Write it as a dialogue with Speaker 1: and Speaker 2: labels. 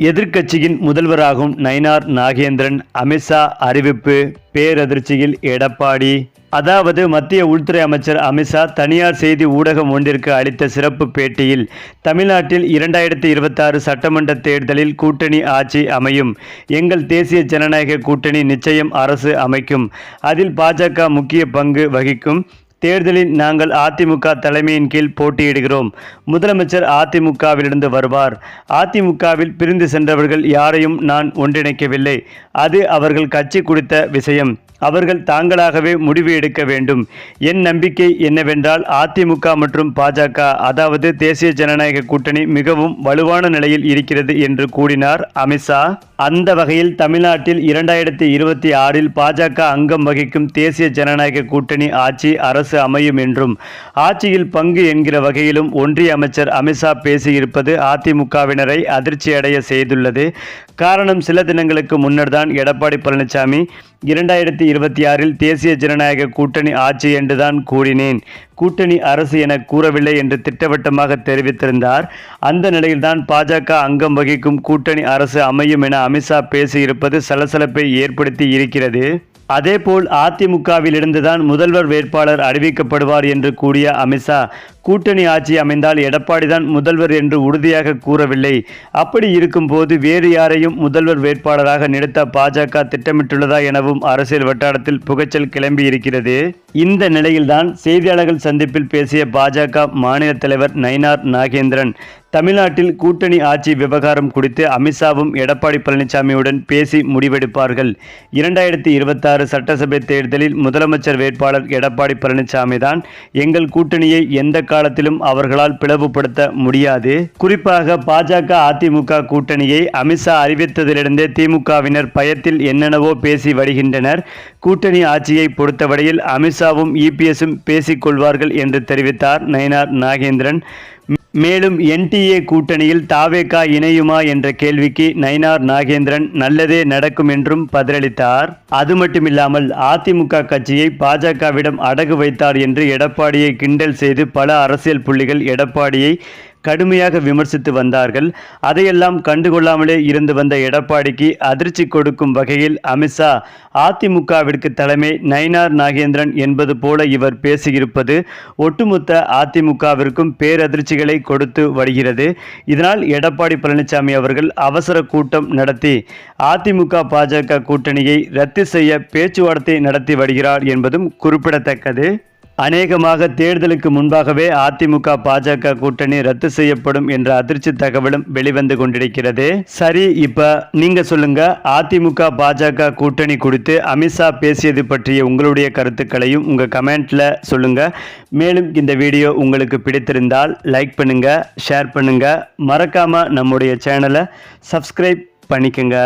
Speaker 1: எதிர்க்கட்சியின் முதல்வராகும் நயினார் நாகேந்திரன் அமித்ஷா அறிவிப்பு பேரதிர்ச்சியில் எடப்பாடி. அதாவது மத்திய உள்துறை அமைச்சர் அமித்ஷா தனியார் செய்தி ஊடகம் ஒன்றிற்கு அளித்த சிறப்பு பேட்டியில் தமிழ்நாட்டில் இரண்டாயிரத்தி இருபத்தாறு சட்டமன்ற தேர்தலில் கூட்டணி ஆட்சி அமையும் எங்கள் தேசிய ஜனநாயக கூட்டணி நிச்சயம் அரசு அமைக்கும் அதில் பாஜக முக்கிய பங்கு வகிக்கும் தேர்தலில் நாங்கள் அதிமுக தலைமையின் கீழ் போட்டியிடுகிறோம். முதலமைச்சர் அதிமுகவிலிருந்து வருவார். அதிமுகவில் பிரிந்து சென்றவர்கள் யாரையும் நான் ஒன்றிணைக்கவில்லை. அது அவர்கள் கட்சி குறித்த விஷயம். அவர்கள் தாங்களாகவே முடிவு எடுக்க வேண்டும். என் நம்பிக்கை என்னவென்றால் அதிமுக மற்றும் பாஜக அதாவது தேசிய ஜனநாயக கூட்டணி மிகவும் வலுவான நிலையில் இருக்கிறது என்று கூறினார் அமித்ஷா அந்த வகையில் தமிழ்நாட்டில் இரண்டாயிரத்தி இருபத்தி ஆறில் பாஜக அங்கம் வகிக்கும் தேசிய ஜனநாயக கூட்டணி ஆட்சி அரசு அமையும் என்றும் ஆட்சியில் பங்கு என்கிற வகையிலும் ஒன்றிய அமைச்சர் அமித்ஷா பேசியிருப்பது அதிமுகவினரை அதிர்ச்சியடைய செய்துள்ளது. காரணம் சில தினங்களுக்கு முன்னர் தான் எடப்பாடி பழனிசாமி இரண்டாயிரத்தி இருபத்தி ஆறில் தேசிய ஜனநாயக கூட்டணி ஆட்சி என்றுதான் கூறினேன். கூட்டணி அரசு என கூறவில்லை என்று திட்டவட்டமாக தெரிவித்திருந்தார். அந்த நிலையில்தான் பாஜக அங்கம் வகிக்கும் கூட்டணி அரசு அமையும் என அமித்ஷா பேசியிருப்பது சலசலப்பை ஏற்படுத்தி இருக்கிறது. அதேபோல் அதிமுகவில் இருந்துதான் முதல்வர் வேட்பாளர் அறிவிக்கப்படுவார் என்று கூறிய அமித்ஷா கூட்டணி ஆட்சி அமைந்தால் எடப்பாடிதான் முதல்வர் என்று உறுதியாக கூறவில்லை. அப்படி இருக்கும்போது வேறு யாரையும் முதல்வர் வேட்பாளராக நிறுத்த பாஜக திட்டமிட்டுள்ளதா எனவும் அரசியல் வட்டாரத்தில் புகைச்சல் கிளம்பி இருக்கிறது இந்த நிலையில்தான் செய்தியாளர்கள் சந்திப்பில் பேசிய பாஜக மாநில தலைவர் நயினார் நாகேந்திரன் தமிழ்நாட்டில் கூட்டணி ஆட்சி விவகாரம் குறித்து அமித்ஷாவும் எடப்பாடி பழனிசாமியுடன் பேசி முடிவெடுப்பார்கள். இரண்டாயிரத்தி இருபத்தாறு சட்டசபை தேர்தலில் முதலமைச்சர் வேட்பாளர் எடப்பாடி பழனிசாமி தான் எங்கள் கூட்டணியை எந்த காலத்திலும் அவர்களால் பிளவுபடுத்த முடியாது. குறிப்பாக பாஜக அதிமுக கூட்டணியை அமித்ஷா அறிவித்ததிலிருந்தே திமுகவினர் பயத்தில் என்னென்னவோ பேசி வருகின்றனர். கூட்டணி ஆட்சியை பொறுத்தவரையில் அமித்ஷாவும் இபிஎஸும் பேசிக்கொள்வார்கள் என்று தெரிவித்தார் நயினார் நாகேந்திரன். மேலும் என்டிஏ கூட்டணியில் தாவேகா இணையுமா என்ற கேள்விக்கு நயினார் நாகேந்திரன் நல்லதே நடக்கும் என்றும் பதிலளித்தார். அது மட்டுமில்லாமல் அதிமுக கட்சியை பாஜகவிடம் அடகு வைத்தார் என்று எடப்பாடியை கிண்டல் செய்து பல அரசியல் புள்ளிகள் எடப்பாடியை கடுமையாக விமர்சித்து வந்தார்கள். அதையெல்லாம் கண்டுகொள்ளாமலே இருந்து வந்த எடப்பாடிக்கு அதிர்ச்சி கொடுக்கும் வகையில் அமித்ஷா அதிமுகவிற்கு தலைமை நயினார் நாகேந்திரன் என்பது போல இவர் பேசியிருப்பது ஒட்டுமொத்த அதிமுகவிற்கும் பேரதிர்ச்சிகளை கொடுத்து வருகிறது. இதனால் எடப்பாடி பழனிசாமி அவர்கள் அவசர கூட்டம் நடத்தி அதிமுக பாஜக கூட்டணியை ரத்து செய்ய பேச்சுவார்த்தை நடத்தி வருகிறார் என்பதும் குறிப்பிடத்தக்கது. அநேகமாக தேர்தலுக்கு முன்பாகவே அதிமுக பாஜக கூட்டணி ரத்து செய்யப்படும் என்ற அதிர்ச்சி தகவலும் வெளிவந்து கொண்டிருக்கிறது. சரி இப்ப நீங்க சொல்லுங்க அதிமுக பாஜக கூட்டணி குறித்து அமித்ஷா பேசியது பற்றிய உங்களுடைய கருத்துக்களையும் உங்க கமெண்ட்ல சொல்லுங்க. மேலும் இந்த வீடியோ உங்களுக்கு பிடித்திருந்தால் லைக் பண்ணுங்க ஷேர் பண்ணுங்க. மறக்காம நம்முடைய சேனலை சப்ஸ்கிரைப் பண்ணிக்கங்க.